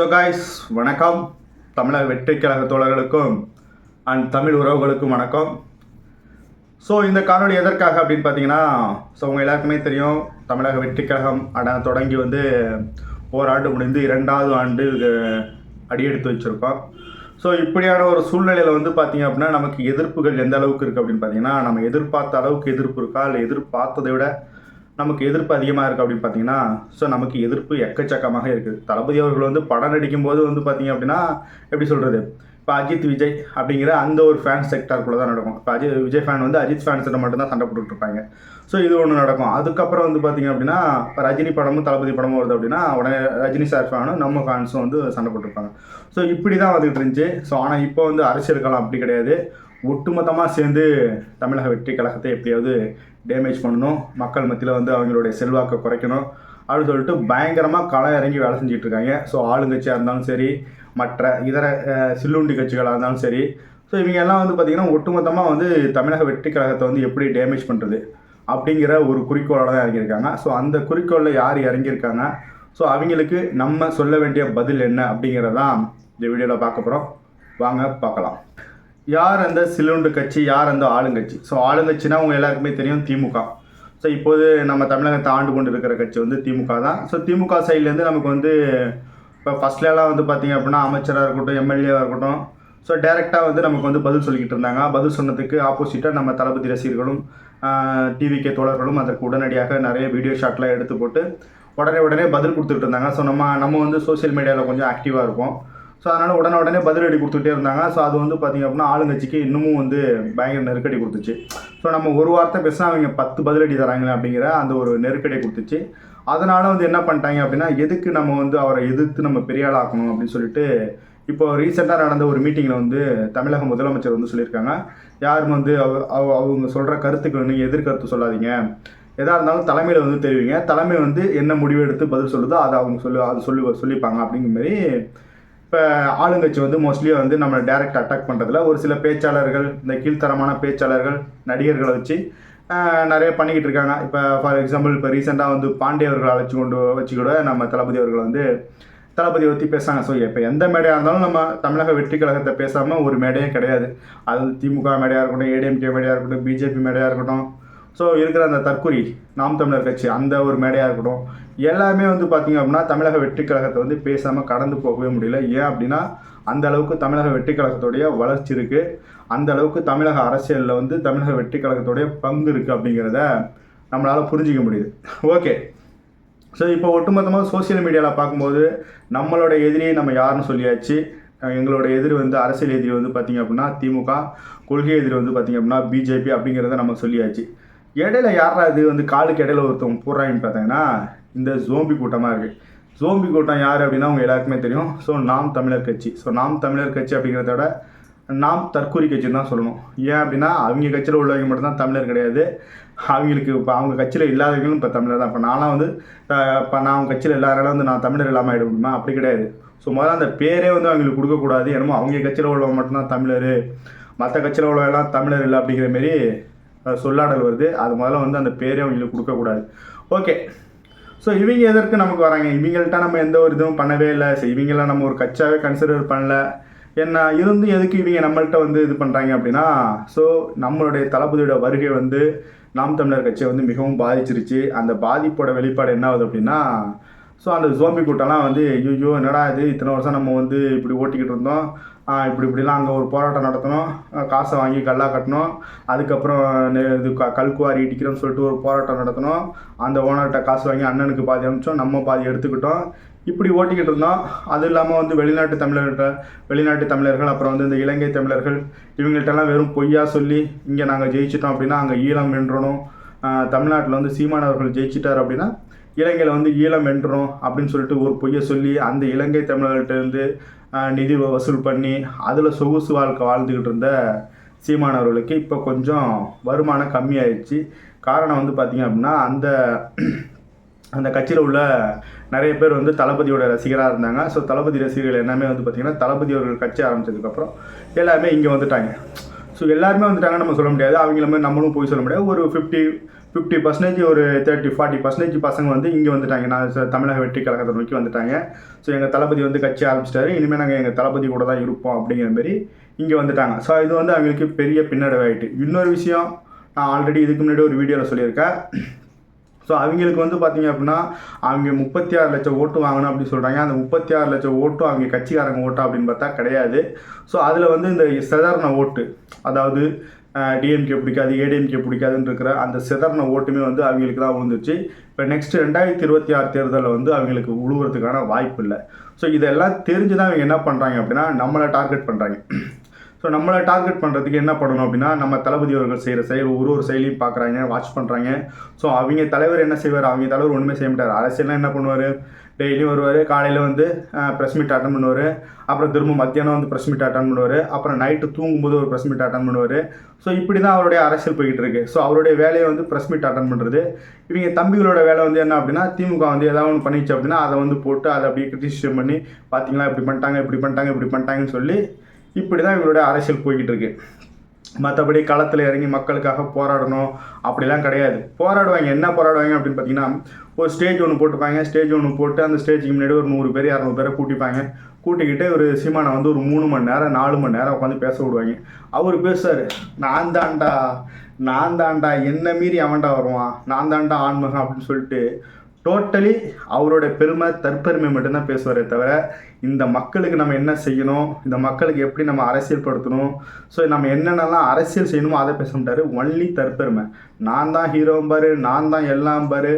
So guys வணக்கம். தமிழக வெற்றி கழக தோழர்களுக்கும் அண்ட் தமிழ் உறவுகளுக்கும் வணக்கம். ஸோ இந்த காணொளி எதற்காக அப்படின்னு பார்த்தீங்கன்னா ஸோ உங்கள் எல்லாருக்குமே தெரியும் தமிழக வெற்றி கழகம் அட தொடங்கி வந்து ஓராண்டு முடிந்து இரண்டாவது ஆண்டு அடியெடுத்து வச்சுருக்கோம். ஸோ இப்படியான ஒரு சூழ்நிலையில் வந்து பார்த்தீங்க அப்படின்னா நமக்கு எதிர்ப்புகள் எந்த அளவுக்கு இருக்குது அப்படின்னு பார்த்தீங்கன்னா நம்ம எதிர்பார்த்த அளவுக்கு எதிர்ப்பு இருக்கா? இல்லை எதிர்பார்த்ததை விட நமக்கு எதிர்ப்பு அதிகமாக இருக்குது அப்படின்னு பார்த்தீங்கன்னா ஸோ நமக்கு எதிர்ப்பு எக்கச்சக்கமாக இருக்குது தளபதி அவர்கள் வந்து படம் நடிக்கும்போது வந்து பார்த்தீங்க அப்படின்னா எப்படி சொல்கிறது இப்போ அஜித் விஜய் அப்படிங்கிற அந்த ஒரு ஃபேன் செக்டாருக்குள்ளே தான் நடக்கும். இப்போ அஜித் விஜய் ஃபேன் வந்து அஜித் ஃபேன்ஸ்கிட்ட மட்டும்தான் சண்டை போட்டுட்ருப்பாங்க ஸோ இது ஒன்று நடக்கும். அதுக்கப்புறம் வந்து பார்த்தீங்க அப்படின்னா இப்போ ரஜினி படமும் தளபதி படமும் வருது அப்படின்னா உடனே ரஜினி சார் ஃபேனும் நம்ம ஃபேன்ஸும் வந்து சண்டை போட்டுருப்பாங்க. ஸோ இப்படி தான் வந்துகிட்டு இருந்துச்சு. ஸோ ஆனால் இப்போ வந்து அரசியல் காலம் அப்படி கிடையாது. ஒட்டுமொத்தமாக சேர்ந்து தமிழக வெற்றி கழகத்தை எப்படியாவது டேமேஜ் பண்ணணும் மக்கள் மத்தியில் வந்து அவங்களுடைய செல்வாக்கை குறைக்கணும் அப்படின்னு சொல்லிட்டு பயங்கரமாக களம் இறங்கி வேலை செஞ்சுட்டு இருக்காங்க. ஸோ ஆளுங்கட்சியாக இருந்தாலும் சரி மற்ற இதர சில்லுண்டி கட்சிகளாக இருந்தாலும் சரி ஸோ இவங்க எல்லாம் வந்து பார்த்திங்கன்னா ஒட்டுமொத்தமாக வந்து தமிழக வெற்றி கழகத்தை வந்து எப்படி டேமேஜ் பண்ணுறது அப்படிங்கிற ஒரு குறிக்கோளோட தான் இறங்கியிருக்காங்க. ஸோ அந்த குறிக்கோளில் யார் இறங்கியிருக்காங்க? ஸோ அவங்களுக்கு நம்ம சொல்ல வேண்டிய பதில் என்ன அப்படிங்கிறதான் இந்த வீடியோவில் பார்க்க போகிறோம் வாங்க பார்க்கலாம். யார் அந்த சிலுண்டு கட்சி யார் அந்த ஆளுங்கட்சி? ஸோ ஆளுங்கட்சினா உங்கள் எல்லாருக்குமே தெரியும் திமுக. ஸோ இப்போது நம்ம தமிழகத்தை ஆண்டு கொண்டு இருக்கிற கட்சி வந்து திமுக தான். ஸோ திமுக சைட்லேருந்து நமக்கு வந்து இப்போ ஃபஸ்ட்லலாம் வந்து பார்த்தீங்க அப்படின்னா அமைச்சராக இருக்கட்டும் எம்எல்ஏவாக இருக்கட்டும் ஸோ டேரெக்டாக வந்து நமக்கு வந்து பதில் சொல்லிக்கிட்டு இருந்தாங்க. பதில் சொன்னதுக்கு ஆப்போசிட்டாக நம்ம தளபதி ரசிகர்களும் டிவிகே தோழர்களும் அதற்கு உடனடியாக நிறைய வீடியோ ஷாட்லாம் எடுத்து போட்டு உடனே உடனே பதில் கொடுத்துட்டு இருந்தாங்க. ஸோ நம்ம நம்ம வந்து சோஷியல் மீடியாவில் கொஞ்சம் ஆக்டிவாக இருப்போம். ஸோ அதனால் உடனே உடனே பதிலடி கொடுத்துட்டே இருந்தாங்க. ஸோ அது வந்து பார்த்திங்க அப்படின்னா ஆளுங்கட்சிக்கு இன்னமும் வந்து பயங்கர நெருக்கடி கொடுத்துச்சு. ஸோ நம்ம ஒரு வார்த்தை பேசினா அவங்க பத்து பதிலடி தராங்களே அப்படிங்கிற அந்த ஒரு நெருக்கடி கொடுத்துச்சு. அதனால் வந்து என்ன பண்ணிட்டாங்க அப்படின்னா எதுக்கு நம்ம வந்து அவரை எதிர்த்து நம்ம பெரியாளாக்கணும் அப்படின்னு சொல்லிட்டு இப்போ ரீசெண்டாக நடந்த ஒரு மீட்டிங்கில் வந்து தமிழக முதலமைச்சர் வந்து சொல்லியிருக்காங்க. யாரும் வந்து அவ- அவ- அவங்க சொல்கிற கருத்துக்கு நீங்கள் எதிர்கருத்து சொல்லாதீங்க. எதாக இருந்தாலும் தலைமையில் வந்து தெரிவிங்க. தலைமை வந்து என்ன முடிவு எடுத்து பதில் சொல்லுதோ அதை அவங்க சொல்லு அது சொல்லி சொல்லிப்பாங்க அப்படிங்கிற மாதிரி இப்போ ஆளுங்கட்சி வந்து மோஸ்ட்லி வந்து நம்ம டைரக்ட் அட்டாக் பண்ணுறதுல ஒரு சில பேச்சாளர்கள் இந்த கீழ்த்தரமான பேச்சாளர்கள் நடிகர்களை வச்சு நிறைய பண்ணிக்கிட்டு இருக்காங்க. இப்போ ஃபார் எக்ஸாம்பிள் இப்போ ரீசெண்டாக வந்து பாண்டே அவர்களை அழைச்சி கொண்டு வச்சு கூட நம்ம தளபதி அவர்கள் வந்து தளபதியை பற்றி பேசுகிறாங்க ஸோ இப்போ எந்த மேடையாக இருந்தாலும் நம்ம தமிழக வெற்றி கழகத்தை பேசாமல் ஒரு மேடையே கிடையாது. அது திமுக மேடையாக இருக்கட்டும் ஏடிஎம்கே மேடையாக இருக்கட்டும் பிஜேபி மேடையாக இருக்கட்டும். ஸோ இருக்கிற அந்த தற்குறி நாம் தமிழர் கட்சி அந்த ஒரு மேடையாக இருக்கட்டும். எல்லாமே வந்து பார்த்திங்க அப்படின்னா தமிழக வெற்றி கழகத்தை வந்து பேசாமல் கடந்து போகவே முடியல. ஏன் அப்படின்னா அந்த அளவுக்கு தமிழக வெற்றி கழகத்துடைய வளர்ச்சி இருக்குது அந்த அளவுக்கு தமிழக அரசியலில் வந்து தமிழக வெற்றி கழகத்துடைய பங்கு இருக்குது அப்படிங்கிறத நம்மளால் புரிஞ்சிக்க முடியுது. ஓகே. ஸோ இப்போ ஒட்டுமொத்தமாக சோஷியல் மீடியாவில் பார்க்கும்போது நம்மளோட எதிரியை நம்ம யாருன்னு சொல்லியாச்சு? எங்களோட எதிர் வந்து அரசியல் எதிரி வந்து பார்த்திங்க அப்படின்னா திமுக. கொள்கை எதிரி வந்து பார்த்திங்க அப்படின்னா பிஜேபி அப்படிங்கிறத நம்ம சொல்லியாச்சு. இடையில யாரா இது வந்து காலுக்கு இடையில ஒருத்தவங்க போடுறாங்கன்னு பார்த்தீங்கன்னா இந்த ஜோம்பி கூட்டமாக இருக்குது ஜோம்பி கூட்டம் யார் அப்படின்னா அவங்க எல்லாருக்குமே தெரியும். ஸோ நாம் தமிழர் கட்சி. ஸோ நாம் தமிழர் கட்சி அப்படிங்கிறத விட நாம் தற்கூரி கட்சின்னு தான் சொல்லணும். ஏன் அப்படின்னா அவங்க கட்சியில் உள்ளவங்க மட்டும்தான் தமிழர் கிடையாது. அவங்களுக்கு இப்போ அவங்க கட்சியில் இல்லாதவங்களும் இப்போ தமிழர் தான். இப்போ நான்லாம் வந்து இப்போ நான் அவங்க கட்சியில் இல்லாதனால வந்து நான் தமிழர் இல்லாமல் ஆகிட முடியுமா? அப்படி கிடையாது. ஸோ முதல்ல அந்த பேரே வந்து அவங்களுக்கு கொடுக்கக்கூடாது. என்னமோ அவங்க கட்சியில் உள்ளவங்க மட்டும்தான் தமிழர். மற்ற கட்சியில் உள்ளவங்கலாம் தமிழர் இல்லை அப்படிங்கிற மாரி சொல்லாடல் வருது. அது முதல்ல வந்து அந்த பேரே அவங்களுக்கு கொடுக்கக்கூடாது. ஓகே ஸோ இவங்க எதற்கு நமக்கு வராங்க? இவங்கள்ட்ட நம்ம எந்த ஒரு இதுவும் பண்ணவே இல்லை. ஸோ இவங்களாம் நம்ம ஒரு கட்சாவே கன்சிடர் பண்ணல. என்ன இருந்து எதுக்கு இவங்க நம்மள்கிட்ட வந்து இது பண்ணுறாங்க அப்படின்னா ஸோ நம்மளுடைய தளபதியோட வருகை வந்து நாம் தமிழர் கட்சியை வந்து மிகவும் பாதிச்சிருச்சு. அந்த பாதிப்போட வெளிப்பாடு என்ன ஆகுது அப்படின்னா ஸோ அந்த ஜோம்பி கூட்டம்லாம் வந்து ஐயோ என்னடா இது? இத்தனை வருஷம் நம்ம வந்து இப்படி ஓட்டிக்கிட்டு இருந்தோம். இப்படி இப்படிலாம் அங்கே ஒரு போராட்டம் நடத்தணும். காசை வாங்கி கல்லா கட்டணும். அதுக்கப்புறம் நெ- இது க கல்குவாரி இடிக்கிறோம்னு சொல்லிட்டு ஒரு போராட்டம் நடத்தணும். அந்த ஓனர்கிட்ட காசு வாங்கி அண்ணனுக்கு பாதி அனுப்பிச்சோம். நம்ம பாதி எடுத்துக்கிட்டோம். இப்படி ஓட்டிக்கிட்டு இருந்தோம். அது இல்லாமல் வந்து வெளிநாட்டு தமிழர்கிட்ட வெளிநாட்டு தமிழர்கள் அப்புறம் வந்து இந்த இலங்கை தமிழர்கள் இவங்கள்ட்டெல்லாம் வெறும் பொய்யா சொல்லி இங்கே நாங்கள் ஜெயிச்சிட்டோம் அப்படின்னா அங்கே ஈழம் வென்றணும். தமிழ்நாட்டில் வந்து சீமானவர்கள் ஜெயிச்சிட்டார் அப்படின்னா இலங்கையில் வந்து ஈழம் வென்றோம் அப்படின்னு சொல்லிட்டு ஒரு பொய்யை சொல்லி அந்த இலங்கை தமிழர்கள்ட்ட இருந்து நிதி வசூல் பண்ணி அதில் சொகுசு வாழ்க்கை வாழ்ந்துக்கிட்டு இருந்த சீமான் அவர்களுக்கு இப்போ கொஞ்சம் வருமானம் கம்மியாயிடுச்சு. காரணம் வந்து பார்த்திங்க அப்படின்னா அந்த அந்த கட்சியில் உள்ள நிறைய பேர் வந்து தளபதியோட ரசிகராக இருந்தாங்க. ஸோ தளபதி ரசிகர்கள் எல்லாமே வந்து பார்த்திங்கன்னா தளபதி அவர்கள் கட்சி ஆரம்பிச்சதுக்கப்புறம் எல்லாமே இங்கே வந்துட்டாங்க. ஸோ எல்லாருமே வந்துட்டாங்க நம்ம சொல்ல முடியாது. அவங்கள மாதிரி நம்மளும் போய் சொல்ல முடியாது. ஒரு ஃபிஃப்டி ஃபிஃப்டி பர்சன்டேஜ் ஒரு தேர்ட்டி ஃபார்ட்டி பர்சன்டேஜ் பசங்க வந்து இங்கே வந்துட்டாங்க. நான் தமிழக வெற்றி கழகத்தை நோக்கி வந்துட்டாங்க. ஸோ எங்கள் தளபதி வந்து கட்சி ஆரம்பிச்சிட்டாரு. இனிமேல் நாங்கள் எங்கள் தளபதி கூட தான் இருப்போம் அப்படிங்கிற மாதிரி இங்கே வந்துட்டாங்க. ஸோ இது வந்து அவங்களுக்கு பெரிய பின்னடைவாயிட்டு. இன்னொரு விஷயம் நான் ஆல்ரெடி இதுக்கு முன்னாடி ஒரு வீடியோவில் சொல்லியிருக்கேன். ஸோ அவங்களுக்கு வந்து பார்த்தீங்க அப்படின்னா அவங்க முப்பத்தி ஆறு லட்சம் ஓட்டு வாங்கணும் அப்படின்னு சொல்கிறாங்க அந்த முப்பத்தி ஆறு லட்சம் ஓட்டும் அவங்க கட்சிக்காரங்க ஓட்டா அப்படின்னு பார்த்தா கிடையாது. ஸோ அதில் வந்து இந்த சாதாரண ஓட்டு அதாவது டிஎம்கே பிடிக்காது ஏடிஎம்கே பிடிக்காதுன்னு இருக்கிற அந்த சிதறின ஓட்டுமே வந்து அவங்களுக்கு தான் விழுந்துச்சு இப்போ நெக்ஸ்ட் ரெண்டாயிரத்தி இருபத்தி ஆறு தேர்தலில் வந்து அவங்களுக்கு உழுவுறதுக்கான வாய்ப்பு இல்லை. ஸோ இதெல்லாம் தெரிஞ்சு தான் அவங்க என்ன பண்ணுறாங்க அப்படின்னா நம்மளை டார்கெட் பண்ணுறாங்க ஸோ நம்மளை டார்கெட் பண்ணுறதுக்கு என்ன பண்ணணும் அப்படின்னா நம்ம தளபதி அவர்கள் செய்கிற செயல் ஒரு ஒரு செயலையும் பார்க்குறாங்க வாட்ச் பண்ணுறாங்க ஸோ அவங்க தலைவர் என்ன செய்வார்? அவங்க தலைவர் ஒன்றுமே செய்ய மாட்டார். அரசியல்லாம் என்ன பண்ணுவார்? டெய்லியும் வருவார் காலையில் வந்து ப்ரெஸ் மீட் அட்டன் பண்ணுவார். அப்புறம் திரும்ப மத்தியானம் வந்து ப்ரெஸ் மீட் அட்டன் பண்ணுவார். அப்புறம் நைட்டு தூங்கும்போது ஒரு ப்ரெஸ் மீட் அட்டன் பண்ணுவார். ஸோ இப்படி தான் அவருடைய அரசியல் போய்கிட்டு இருக்கு ஸோ அவருடைய வேலையை வந்து ப்ரெஸ் மீட் அட்டன் பண்ணுறது இவங்க தம்பிகளோட வேலை வந்து என்ன அப்படின்னா திமுக வந்து ஏதாவது ஒன்று பண்ணிச்சு அப்படின்னா அதை வந்து போட்டு அதை அப்படியே கிரிட்டிசிசம் பண்ணி பார்த்தீங்களா இப்படி பண்ணிட்டாங்க இப்படி பண்ணிட்டாங்க இப்படி பண்ணிட்டாங்கன்னு சொல்லி இப்படி தான் இவங்களுடைய அரசியல் போய்கிட்டு இருக்கு மற்றபடி களத்தில் இறங்கி மக்களுக்காக போராடணும் அப்படிலாம் கிடையாது. போராடுவாங்க. என்ன போராடுவாங்க அப்படின்னு பார்த்தீங்கன்னா ஒரு ஸ்டேஜ் ஒன்று போட்டுப்பாங்க. ஸ்டேஜ் ஒன்று போட்டு அந்த ஸ்டேஜுக்கு முன்னாடி ஒரு நூறு பேர் இரநூறு பேரை கூட்டிப்பாங்க. கூட்டிக்கிட்டு ஒரு சீமானை வந்து ஒரு மூணு மணி நேரம் நாலு மணி நேரம் உட்காந்து பேச விடுவாங்க. அவர் பேசுவார் நான் தாண்டா நான் தாண்டா என்ன மீறி அவன்டா வருவான். நான் தாண்டா ஆன்மகம் அப்படின்னு சொல்லிட்டு டோட்டலி அவரோட பெருமை தற்பெருமை மட்டும்தான் பேசுவாரே தவிர இந்த மக்களுக்கு நம்ம என்ன செய்யணும் இந்த மக்களுக்கு எப்படி நம்ம அரசியல் படுத்தணும் ஸோ நம்ம என்னென்னலாம் அரசியல் செய்யணுமோ அதை பேச மாட்டார். ஒன்லி தற்பெருமை. நான் தான் ஹீரோவும் பாரு நான் தான் எல்லாம் பாரு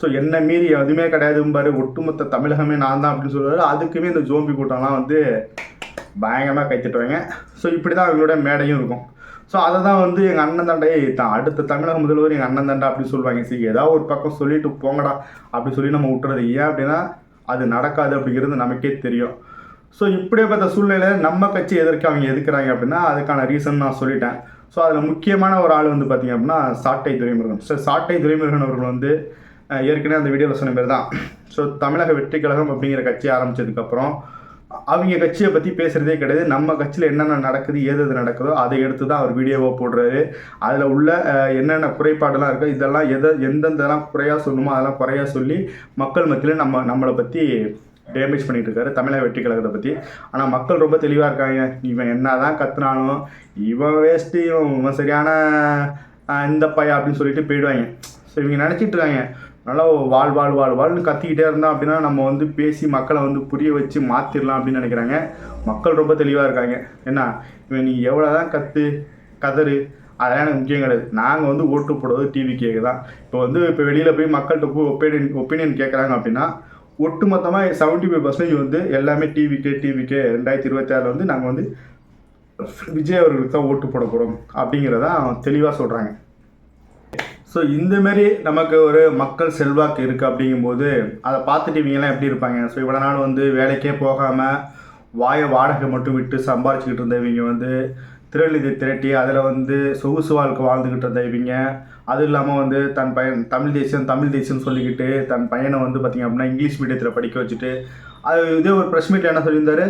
ஸோ என்ன மீறி எதுவுமே கிடையாதும் பாரு ஒட்டுமொத்த தமிழகமே நான் தான் அப்படின்னு சொல்லுவார். அதுக்குமே இந்த ஜோம்பி கூட்டம்லாம் வந்து பயங்கரமாக கைத்திட்டுவாங்க. ஸோ இப்படி தான் அவங்களோட மேடையும் இருக்கும். ஸோ அதை தான் வந்து எங்கள் அண்ணன் தண்டையே தான். அடுத்த தமிழக முதல்வர் எங்கள் அண்ணன் தண்டா அப்படின்னு சொல்லுவாங்க. சரி ஏதாவது ஒரு பக்கம் சொல்லிட்டு போங்கடா அப்படி சொல்லி நம்ம விட்டுறது. ஏன் அப்படின்னா அது நடக்காது அப்படிங்கிறது நமக்கே தெரியும். ஸோ இப்படியே பார்த்த சூழ்நிலையில் நம்ம கட்சி எதற்கு அவங்க எதுக்குறாங்க அப்படின்னா அதுக்கான ரீசன் நான் சொல்லிட்டேன். ஸோ அதில் முக்கியமான ஒரு ஆள் வந்து பார்த்தீங்க அப்படின்னா சாட்டை துரைமுருகன். ஸோ சாட்டை துரைமுருகன் அவர்கள் வந்து ஏற்கனவே அந்த வீடியோவில் சொன்ன பேர் தான் ஸோ தமிழக வெற்றி கழகம் அப்படிங்கிற கட்சி ஆரம்பிச்சதுக்கப்புறம் அவங்க கட்சியை பற்றி பேசுகிறதே கிடையாது. நம்ம கட்சியில் என்னென்ன நடக்குது ஏது எது நடக்குதோ அதை எடுத்து தான் அவர் வீடியோவை போடுறாரு. அதில் உள்ள என்னென்ன குறைபாடெல்லாம் இருக்கோ இதெல்லாம் எதை எந்தெந்தெல்லாம் குறையாக சொல்லணுமோ அதெல்லாம் குறையாக சொல்லி மக்கள் மத்தியில் நம்ம நம்மளை பற்றி டேமேஜ் பண்ணிட்டு இருக்காரு. தமிழக வெற்றி கழகத்தை பற்றி ஆனால் மக்கள் ரொம்ப தெளிவாக இருக்காங்க. இவன் என்ன தான் கத்துனாலும் இவன் வேஸ்ட்டு இவன் இவன் சரியான இந்த பையன் அப்படின்னு சொல்லிட்டு போயிடுவாங்க. ஸோ இவங்க நினச்சிட்டு இருக்காங்க. நல்லா வாழ் வாழ் வாழ் வாழ்னு கத்திக்கிட்டே இருந்தால் அப்படின்னா நம்ம வந்து பேசி மக்களை வந்து புரிய வச்சு மாற்றிடலாம் அப்படின்னு நினைக்கிறாங்க. மக்கள் ரொம்ப தெளிவாக இருக்காங்க. என்ன இவன் நீ எவ்வளோ தான் கற்று கதறு அதெல்லாம் எனக்கு முக்கியம் கிடையாது. நாங்கள் வந்து ஓட்டு போடுறது டிவி கேக்கு தான். இப்போ வந்து இப்போ வெளியில் போய் மக்கள்கிட்ட போய் ஒப்பீனியன் ஒப்பீனியன் கேட்குறாங்க அப்படின்னா ஒட்டுமொத்தமாக செவன்ட்டி ஃபைவ் பர்சன்டேஜ் வந்து எல்லாமே டிவிக்கே டிவிக்கே ரெண்டாயிரத்தி இருபத்தி ஆறில் வந்து நாங்கள் வந்து விஜய் அவர்களுக்கு தான் ஓட்டு போட போகிறோம் அப்படிங்கிறதான் தெளிவாக சொல்கிறாங்க ஸோ இந்தமாரி நமக்கு ஒரு மக்கள் செல்வாக்கு இருக்குது அப்படிங்கும்போது அதை பார்த்துட்டு இவங்கெல்லாம் எப்படி இருப்பாங்க? ஸோ இவ்வளோ நாள் வந்து வேலைக்கே போகாமல் வாயை வாடகை மட்டும் விட்டு சம்பாரிச்சுக்கிட்டு இருந்த இவங்க வந்து திருநிதி திரட்டி அதில் வந்து சொகுசு வாழ்க்கை வாழ்ந்துக்கிட்டு இருந்த இவங்க. அதுவும் இல்லாமல் வந்து தன் பையன் தமிழ் தேசியம் தமிழ் தேசியம்னு சொல்லிக்கிட்டு தன் பையனை வந்து பார்த்திங்க அப்படின்னா இங்கிலீஷ் மீடியத்தில் படிக்க வச்சுட்டு அது இதே ஒரு ப்ரெஸ் மீட்டில் என்ன சொல்லியிருந்தாரு?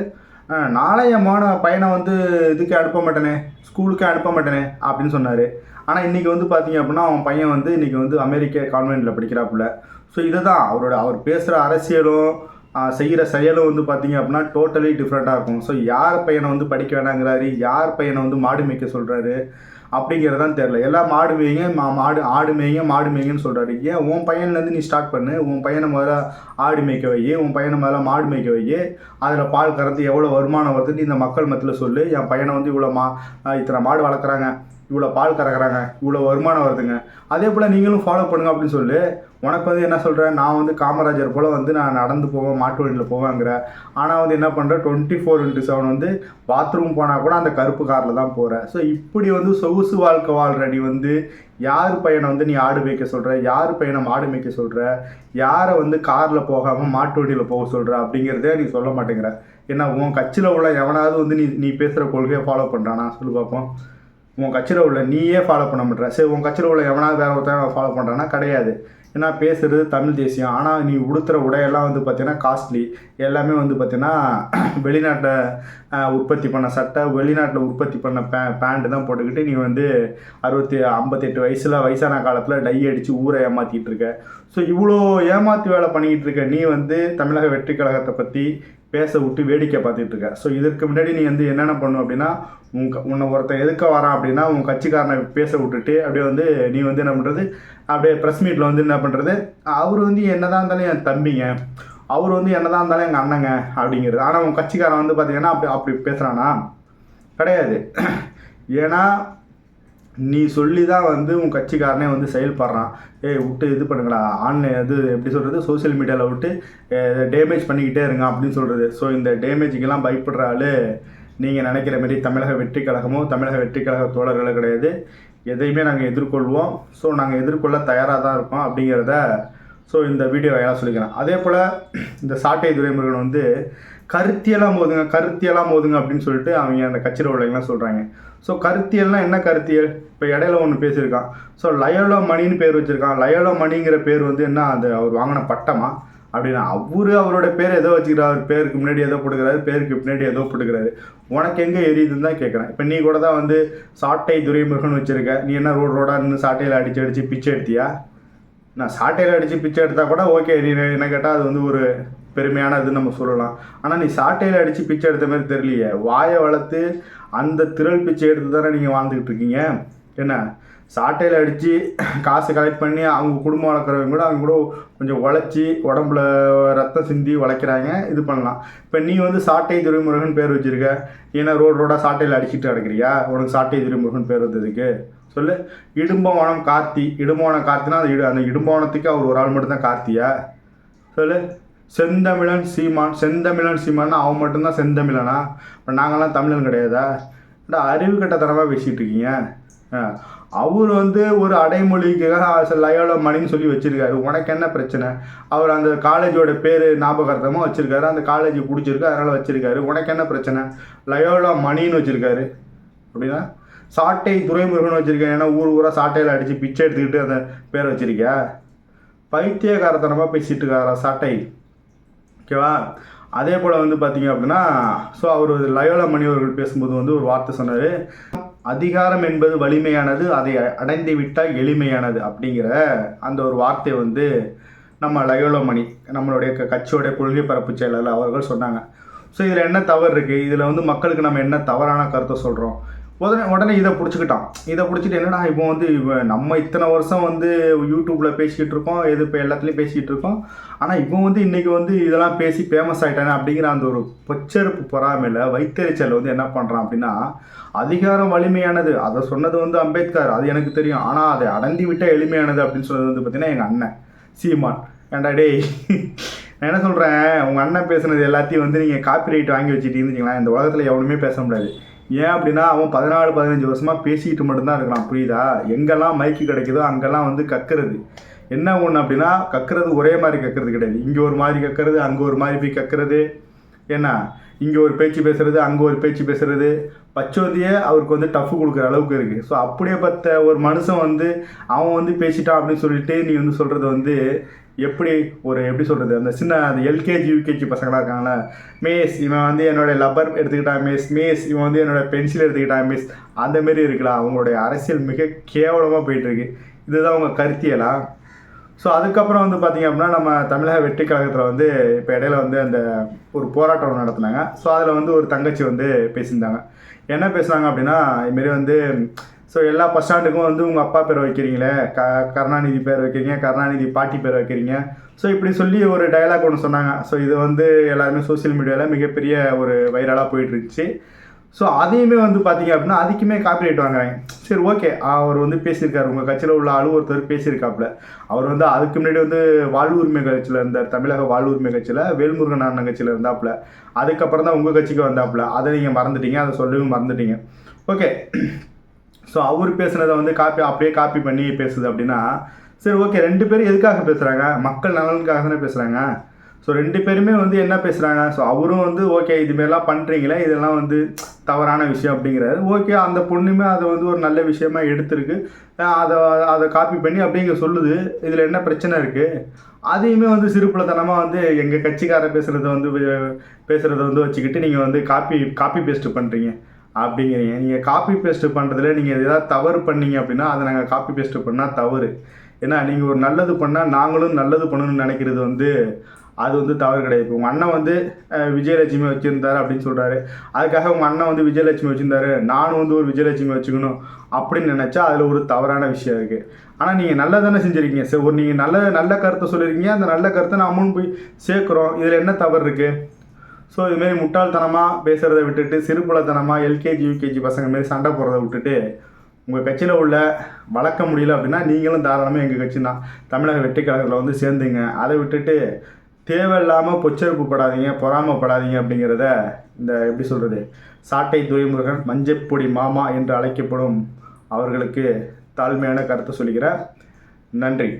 நாளைய மாணவ பையனை வந்து இதுக்கு அனுப்ப மாட்டேனே ஸ்கூலுக்கு அனுப்ப மாட்டேனே அப்படின்னு சொன்னார். ஆனால் இன்றைக்கி வந்து பார்த்தீங்க அப்படின்னா அவன் பையன் வந்து இன்றைக்கி வந்து அமெரிக்க கான்வென்ட்டில் படிக்கிறாப்புல. ஸோ இதை தான் அவரோட அவர் பேசுகிற அரசியலும் செய்கிற செயலும் வந்து பார்த்தீங்க அப்படின்னா டோட்டலி டிஃப்ரெண்ட்டாக இருக்கும். ஸோ யார் பையனை வந்து படிக்க வேணாங்கிறாரு? யார் பையனை வந்து மாடு மேய்க்க சொல்கிறாரு அப்படிங்கிறதான் தெரில எல்லாம் மாடு மேய்ங்க மா மாடு ஆடு மேய்ங்க மாடு மேய்ங்கன்னு சொல்கிறாரு ஏன் உன் பையன்லேருந்து நீ ஸ்டார்ட் பண்ணு? உன் பையனை முதல்ல ஆடு மேய்க்க வை உன் பையனை முதல்ல மாடு மேய்க்க வை அதில் பால் கறந்து எவ்வளோ வருமானம் வருதுன்னு இந்த மக்கள் மத்தியில் சொல்லு. என் பையனை வந்து இவ்வளோ மா இத்தனை மாடு வளர்க்குறாங்க. இவ்வளோ பால் கறக்குறாங்க இவ்வளோ வருமானம் வருதுங்க. அதே போல் நீங்களும் ஃபாலோ பண்ணுங்க அப்படின்னு சொல்லி உனக்கு வந்து என்ன சொல்கிறேன் நான் வந்து காமராஜர் போல் வந்து நான் நடந்து போவேன் மாட்டு வண்டியில் போவேங்கிற. ஆனால் வந்து என்ன பண்ணுறேன் டுவெண்ட்டி ஃபோர் இன்ட்டு செவன் வந்து பாத்ரூம் போனால் கூட அந்த கருப்பு காரில் தான் போகிறேன் ஸோ இப்படி வந்து சொகுசு வாழ்க்கை வாழ்கிற நீ வந்து யார் பையனை வந்து நீ ஆடு மேய்க்க சொல்கிற யார் பையனை மாடு மேய்க்க சொல்கிற யாரை வந்து காரில் போகாமல் மாட்டு வண்டியில் போக சொல்கிற அப்படிங்கிறதே நீ சொல்ல மாட்டேங்கிற. ஏன்னா உன் கட்சியில் உள்ள எவனாவது வந்து நீ நீ பேசுகிற கொள்கையை ஃபாலோ பண்ணுறானா சொல்லு பார்ப்போம் உன் கட்சியில் உள்ள நீயே ஃபாலோ பண்ண மாட்டேற. சரி உன் கட்சியில் உள்ள எவனாவது வேறு ஒருத்தன் ஃபாலோ பண்ணுறேன்னா கிடையாது. ஏன்னா பேசுகிறது தமிழ் தேசியம். ஆனால் நீ உடுத்துகிற உடையெல்லாம் வந்து பார்த்தீங்கன்னா காஸ்ட்லி எல்லாமே வந்து பார்த்தீங்கன்னா வெளிநாட்டை உற்பத்தி பண்ண சட்டை வெளிநாட்டில் உற்பத்தி பண்ண பே பேண்ட்டு தான் போட்டுக்கிட்டு நீ வந்து அறுபத்தி ஐம்பத்தெட்டு வயசில் வயசான காலத்தில் டை அடித்து ஊரை ஏமாற்றிட்டு இருக்க. ஸோ இவ்வளோ ஏமாற்றி வேலை பண்ணிக்கிட்டு இருக்க. நீ வந்து தமிழக வெற்றி கழகத்தை பற்றி பேச விட்டு வேடிக்கை பார்த்துட்டு இருக்க. ஸோ இதற்கு முன்னாடி நீ வந்து என்னென்ன பண்ணும் அப்படின்னா உன் க- உன்னை ஒருத்தன் எதுக்க வரான் அப்படின்னா உன் கட்சிக்காரனை பேச விட்டுட்டு அப்படியே வந்து நீ வந்து என்ன பண்ணுறது அப்படியே ப்ரெஸ் மீட்டில் வந்து என்ன பண்ணுறது அவர் வந்து என்னதான் இருந்தாலும் என் தம்பிங்க. அவர் வந்து என்னதான் இருந்தாலும் எங்கள் அண்ணங்க அப்படிங்கிறது. ஆனால் உன் கட்சிக்காரன் வந்து பார்த்தீங்கன்னா அப்படி அப்படி பேசுகிறானா கிடையாது. ஏன்னா நீ சொல்லி தான் வந்து உன் கட்சிக்காரனே வந்து செயல்படுறான். ஏய் விட்டு இது பண்ணுங்களா ஆன்லைன் இது எப்படி சொல்கிறது சோஷியல் மீடியாவில் விட்டு டேமேஜ் பண்ணிக்கிட்டே இருங்க அப்படின்னு சொல்கிறது ஸோ இந்த டேமேஜுக்கெல்லாம் பயப்படுற ஆள் நீங்கள் நினைக்கிற மாரி தமிழக வெற்றி கழகமோ தமிழக வெற்றி கழக தோழர்களோ கிடையாது. எதையுமே நாங்கள் எதிர்கொள்வோம். ஸோ நாங்கள் எதிர்கொள்ள தயாராக தான் இருக்கோம் அப்படிங்கிறத ஸோ இந்த வீடியோ வாயிலாக சொல்லிக்கிறேன். அதே போல் இந்த சாட்டை துரைமுருகன் வந்து கருத்தியெல்லாம் மோதுங்க கருத்தியெல்லாம் மோதுங்க அப்படின்னு சொல்லிட்டு அவங்க அந்த கட்சியில் உள்ளவங்கலாம் சொல்கிறாங்க ஸோ கருத்தியல்னால் என்ன கருத்தியல்? இப்போ இடையில ஒன்று பேசியிருக்கான். ஸோ லயோலோ மணின்னு பேர் வச்சுருக்கான். லயோலோ மணிங்கிற பேர் வந்து என்ன? அது அவர் வாங்கின பட்டமா? அப்படின்னா அவரு அவரோட பேர் ஏதோ வச்சுக்கிறார். பேருக்கு முன்னாடி ஏதோ போட்டுக்கிறாரு. பேருக்கு பின்னாடி ஏதோ போட்டுக்கிறாரு. உனக்கு எங்கே எரியுதுன்னு தான் கேட்குறேன் இப்போ நீ கூட தான் வந்து சாட்டை துரைமுருகன் வச்சுருக்க. நீ என்ன ரோடு ரோடாக நின்று சாட்டையில் அடித்து அடித்து பிச்சை எடுத்தியா? நான் சாட்டையில் அடித்து பிச்சை எடுத்தால் கூட ஓகே நீ என்ன கேட்டால் அது வந்து ஒரு பெருமையான இதுன்னு நம்ம சொல்லலாம். ஆனால் நீ சாட்டையில் அடித்து பிச்சை எடுத்த மாதிரி தெரியலையே. வாயை வளர்த்து அந்த திரள் பிச்சை எடுத்து தானே நீங்கள் வாழ்ந்துக்கிட்டு இருக்கீங்க? என்ன? சாட்டையில் அடித்து காசு கலெக்ட் பண்ணி அவங்க குடும்பம் வளர்க்குறவங்க கூட அவங்க கூட கொஞ்சம் உழைச்சி உடம்புல ரத்தம் சிந்தி உழைக்கிறாங்க இது பண்ணலாம். இப்போ நீ வந்து சாட்டை துரைமுருகன் பேர் வச்சிருக்க. ஏன்னா ரோடு ரோடாக சாட்டையில் அடிச்சிட்டு கிடக்குறியா உனக்கு சாட்டை துரைமுருகன் பேர் வந்ததுக்கு. சொல்லு. இடும்பவனம் கார்த்தி. இடும்பவனம் கார்த்தினா அந்த இடு அந்த இடும்பவனத்துக்கு அவர் ஒரு ஆள் மட்டும்தான் கார்த்தியா? சொல்லு. செந்தமிழன் சீமான். செந்தமிழன் சீமான்னா அவன் மட்டும்தான் செந்தமிழனா? இப்போ நாங்களாம் தமிழன் கிடையாதா? ஏன்டா அறிவு கட்டத்தனமாக பேசிகிட்டு இருக்கீங்க. ஆ, அவர் வந்து ஒரு அடைமொழிக்காக லயோல மணின்னு சொல்லி வச்சிருக்காரு. உனக்கு என்ன பிரச்சனை? அவர் அந்த காலேஜோட பேர் ஞாபகார்த்தமாக வச்சிருக்காரு. அந்த காலேஜ் பிடிச்சிருக்கு அதனால் வச்சிருக்காரு. உனக்கு என்ன பிரச்சனை? லயோலா மணின்னு வச்சிருக்காரு. அப்படின்னா சாட்டை துரைமுருகன் வச்சிருக்கேன் ஏன்னா ஊர் ஊராக சாட்டையில் அடித்து பிச்சை எடுத்துக்கிட்டு அந்த பேரை வச்சிருக்கியா? பைத்தியகாரத்தனமாக பேசிட்டு இருக்காரா சாட்டை? ஓகேவா? அதே போல் வந்து பார்த்தீங்க அப்படின்னா ஸோ அவர் லயோலா மணி அவர்கள் பேசும்போது வந்து ஒரு வார்த்தை சொன்னார். அதிகாரம் என்பது வலிமையானது அதை அடைந்து விட்டால் எளிமையானது அப்படிங்கிற அந்த ஒரு வார்த்தை வந்து நம்ம லயோலமணி நம்மளுடைய க- கட்சியோடைய கொள்கை பரப்பு செயலாளர் அவர்கள் சொன்னாங்க. ஸோ இதில் என்ன தவறு இருக்குது இதில் வந்து மக்களுக்கு நம்ம என்ன தவறான கருத்தை சொல்கிறோம் உடனே உடனே இதை பிடிச்சிக்கிட்டான். இதை பிடிச்சிட்டு என்னடா இப்போ வந்து நம்ம இத்தனை வருஷம் வந்து யூடியூப்பில் பேசிக்கிட்டு இருக்கோம் எது இப்போ எல்லாத்துலேயும் பேசிக்கிட்டு இருக்கோம். ஆனால் இப்போ வந்து இன்றைக்கி வந்து இதெல்லாம் பேசி ஃபேமஸ் ஆகிட்டானே அப்படிங்கிற அந்த ஒரு பொச்சரிப்பு பொறாமையில் வைத்தறிச்சல் வந்து என்ன பண்ணுறான் அப்படின்னா அதிகாரம் வலிமையானது. அதை சொன்னது வந்து அம்பேத்கர் அது எனக்கு தெரியும். ஆனால் அதை அடந்தி விட்டால் எளிமையானது அப்படின்னு சொன்னது வந்து பார்த்தீங்கன்னா எங்கள் அண்ணன் சீமான். ஏன்டா டேய் நான் என்ன சொல்கிறேன் உங்கள் அண்ணன் பேசுனது எல்லாத்தையும் வந்து நீங்கள் காப்பி ரைட் வாங்கி வச்சுட்டீங்கன்னு இந்த உலகத்தில் எவனுமே பேச முடியாது. ஏன் அப்படின்னா அவன் பதினாலு பதினஞ்சு வருஷமாக பேசிக்கிட்டு மட்டும்தான் இருக்கலாம் புரியுதா? எங்கெல்லாம் மைக்கு கிடைக்குதோ அங்கெல்லாம் வந்து கக்கிறது. என்ன ஒன்று அப்படின்னா கக்கிறது ஒரே மாதிரி கக்கிறது கிடையாது. இங்கே ஒரு மாதிரி கக்கிறது அங்கே ஒரு மாதிரி போய் கக்கிறது. என்ன? இங்கே ஒரு பேச்சு பேசுறது அங்கே ஒரு பேச்சு பேசுறது. பச்சோந்தியே அவருக்கு வந்து டஃப் கொடுக்குற அளவுக்கு இருக்குது ஸோ அப்படியே பார்த்த ஒரு மனுஷன் வந்து அவன் வந்து பேசிட்டான் அப்படின்னு சொல்லிட்டு நீ வந்து சொல்கிறது வந்து எப்படி ஒரு எப்படி சொல்கிறது அந்த சின்ன அந்த எல்கேஜி யூகேஜி பசங்களாக இருக்காங்களே மேஸ் இவன் வந்து என்னோட லப்பர் எடுத்துக்கிட்டான் மிஸ் மேஸ் இவன் வந்து என்னோட பென்சில் எடுத்துக்கிட்டான் மிஸ் அந்த மாரி இருக்கலாம் அவங்களுடைய அரசியல் மிக கேவலமாக போயிட்டுருக்கு. இதுதான் அவங்க கருத்தியலா? ஸோ அதுக்கப்புறம் வந்து பார்த்திங்க அப்படின்னா நம்ம தமிழக வெற்றி கழகத்தில் வந்து இப்போ இடையில வந்து அந்த ஒரு போராட்டம் நடத்தினாங்க நடத்துனாங்க. ஸோ அதில் வந்து ஒரு தங்கச்சி வந்து பேசியிருந்தாங்க. என்ன பேசுனாங்க அப்படின்னா இதுமாரி வந்து ஸோ எல்லா பஸ் ஸ்டாண்டுக்கும் வந்து உங்கள் அப்பா பேர் வைக்கிறீங்களே? க கருணாநிதி பேர் வைக்கிறீங்க கருணாநிதி பாட்டி பேர் வைக்கிறீங்க. ஸோ இப்படி சொல்லி ஒரு டயலாக் ஒன்று சொன்னாங்க. ஸோ இது வந்து எல்லாருமே சோஷியல் மீடியாவில் மிகப்பெரிய ஒரு வைரலாக போயிட்டுருந்துச்சு. ஸோ அதையுமே வந்து பார்த்தீங்க அப்படின்னா அதுக்குமே காப்பிரைட் வாங்குறாங்க. சரி ஓகே அவர் வந்து பேசியிருக்காரு. உங்கள் கட்சியில் உள்ள ஆளு ஒருத்தர் பேசியிருக்காப்புல. அவர் வந்து அதுக்கு முன்னாடி வந்து வாழ்வுரிமை கட்சியில் இருந்தார். தமிழக வாழ்வுரிமை கட்சியில் வேல்முருகன் அண்ணன் கட்சியில் இருந்தாப்புல. அதுக்கப்புறம் தான் உங்கள் கட்சிக்கு வந்தாப்புல. அதை நீங்கள் மறந்துட்டீங்க. அதை சொல்லவும் மறந்துட்டீங்க. ஓகே ஸோ அவர் பேசுனதை வந்து காப்பி அப்படியே காப்பி பண்ணி பேசுது அப்படின்னா சரி ஓகே ரெண்டு பேரும் எதுக்காக பேசுகிறாங்க மக்கள் நலனுக்காக தானே பேசுகிறாங்க ஸோ ரெண்டு பேருமே வந்து என்ன பேசுகிறாங்க ஸோ அவரும் வந்து ஓகே இதுமாரிலாம் பண்ணுறீங்களே இதெல்லாம் வந்து தவறான விஷயம் அப்படிங்கிறாரு. ஓகே அந்த பொண்ணுமே அதை வந்து ஒரு நல்ல விஷயமா எடுத்திருக்கு. அதை அதை காப்பி பண்ணி அப்படிங்க சொல்லுது. இதில் என்ன பிரச்சனை இருக்குது அதையுமே வந்து சிறுப்புலத்தனமாக வந்து எங்கள் கட்சிக்கார பேசுகிறத வந்து பேசுகிறத வந்து வச்சுக்கிட்டு நீங்கள் வந்து காப்பி காப்பி பேஸ்ட் பண்ணுறீங்க அப்படிங்கிறீங்க. நீங்கள் காப்பி பேஸ்ட் பண்ணுறதுல நீங்கள் ஏதாவது தவறு பண்ணீங்க அப்படின்னா அதை நாங்கள் காப்பி பேஸ்ட் பண்ணால் தவறு. ஏன்னா நீங்கள் ஒரு நல்லது பண்ணால் நாங்களும் நல்லது பண்ணணும்னு நினைக்கிறது வந்து அது வந்து தவறு கிடையாது. இப்போ உங்கள் அண்ணன் வந்து விஜயலட்சுமி வச்சுருந்தாரு அப்படின்னு சொல்கிறாரு அதுக்காக உங்கள் அண்ணன் வந்து விஜயலட்சுமி வச்சுருந்தாரு. நானும் வந்து ஒரு விஜயலட்சுமி வச்சுக்கணும் அப்படின்னு நினச்சா அதில் ஒரு தவறான விஷயம் இருக்குது ஆனால் நீங்கள் நல்லா தானே செஞ்சுருக்கீங்க. சரி ஒரு நீங்கள் நல்ல நல்ல கருத்தை சொல்லியிருக்கீங்க அந்த நல்ல கருத்தை நான் அமௌண்ட் போய் சேர்க்குறோம். இதில் என்ன தவறு இருக்குது ஸோ இதுமாரி முட்டாள்தனமாக பேசுகிறத விட்டுட்டு சிறுபுலத்தனமாக எல்கேஜி யூகேஜி பசங்க மாரி சண்டை போடுறத விட்டுட்டு உங்கள் கட்சியில் உள்ள வளர்க்க முடியல அப்படின்னா நீங்களும் தாராளமாக எங்கள் கட்சி தான் தமிழக வெற்றி கழகத்தில் வந்து சேர்ந்துங்க. அதை விட்டுட்டு தேவையில்லாமல் பொச்சரிப்பு படாதீங்க பொறாமப்படாதீங்க அப்படிங்கிறத இந்த எப்படி சொல்கிறது சாட்டை துரைமுருகன் மஞ்சப்பொடி மாமா என்று அழைக்கப்படும் அவர்களுக்கு தாழ்மையான கருத்தை சொல்கிறேன் நன்றி.